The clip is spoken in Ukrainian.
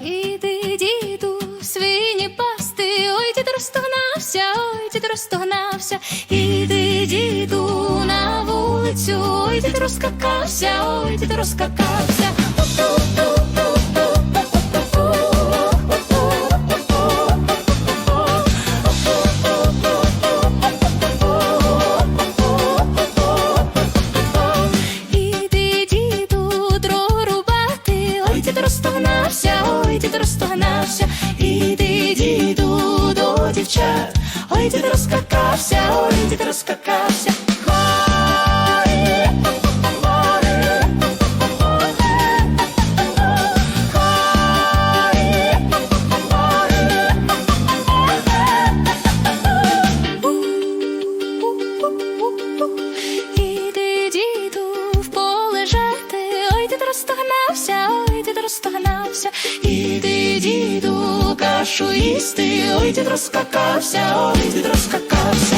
Іди, діду, свині пасти, ой, дід розтогнався, ой, дід розтогнався, іди, діду, на вулицю, ой, дід розкакався, ой, дід розкакався. Розтогнався, ой, дід розтогнався, іди, діду, до дівчат, ой, дід розкакався, ой, дід розкакався. Іди, діду, в поле жати, ой, дід розтогнався, дід розтогнався, іди, діду, кашу їсти, ой, дід розкакався, ой, дід розкакався.